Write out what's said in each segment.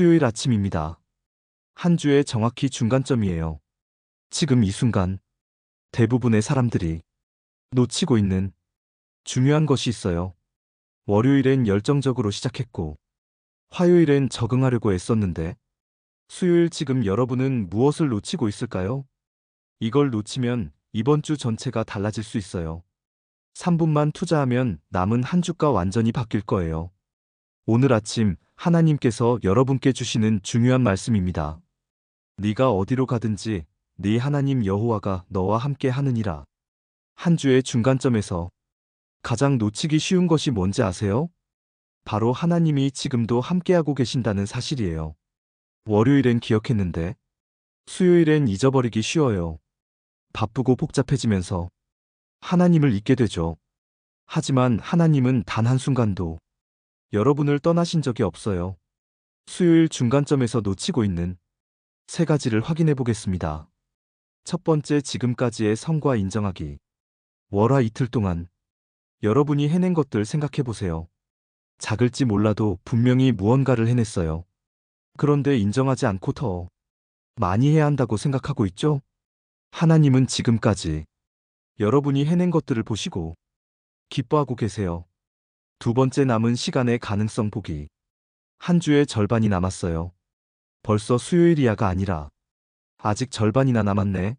수요일 아침입니다. 한 주의 정확히 중간점이에요. 지금 이 순간 대부분의 사람들이 놓치고 있는 중요한 것이 있어요. 월요일엔 열정적으로 시작했고 화요일엔 적응하려고 애썼는데 수요일 지금 여러분은 무엇을 놓치고 있을까요? 이걸 놓치면 이번 주 전체가 달라질 수 있어요. 3분만 투자하면 남은 한 주가 완전히 바뀔 거예요. 오늘 아침 하나님께서 여러분께 주시는 중요한 말씀입니다. 네가 어디로 가든지 네 하나님 여호와가 너와 함께 하느니라. 한 주의 중간점에서 가장 놓치기 쉬운 것이 뭔지 아세요? 바로 하나님이 지금도 함께하고 계신다는 사실이에요. 월요일엔 기억했는데 수요일엔 잊어버리기 쉬워요. 바쁘고 복잡해지면서 하나님을 잊게 되죠. 하지만 하나님은 단 한순간도 여러분을 떠나신 적이 없어요. 수요일 중간점에서 놓치고 있는 세 가지를 확인해 보겠습니다. 첫 번째 지금까지의 성과 인정하기. 월화 이틀 동안 여러분이 해낸 것들 생각해 보세요. 작을지 몰라도 분명히 무언가를 해냈어요. 그런데 인정하지 않고 더 많이 해야 한다고 생각하고 있죠? 하나님은 지금까지 여러분이 해낸 것들을 보시고 기뻐하고 계세요. 두 번째 남은 시간의 가능성 보기. 한 주의 절반이 남았어요. 벌써 수요일이야가 아니라 아직 절반이나 남았네.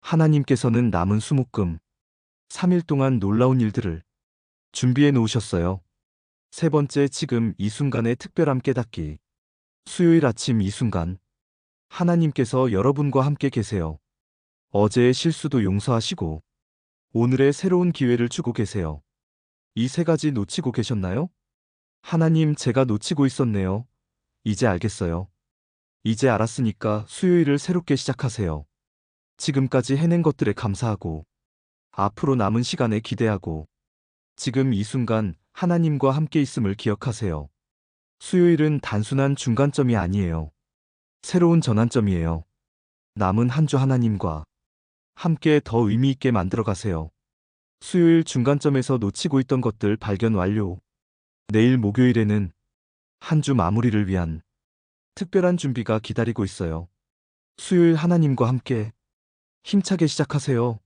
하나님께서는 남은 수목금 3일 동안 놀라운 일들을 준비해 놓으셨어요. 세 번째 지금 이 순간의 특별함 깨닫기. 수요일 아침 이 순간 하나님께서 여러분과 함께 계세요. 어제의 실수도 용서하시고 오늘의 새로운 기회를 주고 계세요. 이 세 가지 놓치고 계셨나요? 하나님 제가 놓치고 있었네요. 이제 알겠어요. 이제 알았으니까 수요일을 새롭게 시작하세요. 지금까지 해낸 것들에 감사하고 앞으로 남은 시간에 기대하고 지금 이 순간 하나님과 함께 있음을 기억하세요. 수요일은 단순한 중간점이 아니에요. 새로운 전환점이에요. 남은 한 주 하나님과 함께 더 의미 있게 만들어 가세요. 수요일 중간점에서 놓치고 있던 것들 발견 완료. 내일 목요일에는 한 주 마무리를 위한 특별한 준비가 기다리고 있어요. 수요일 하나님과 함께 힘차게 시작하세요.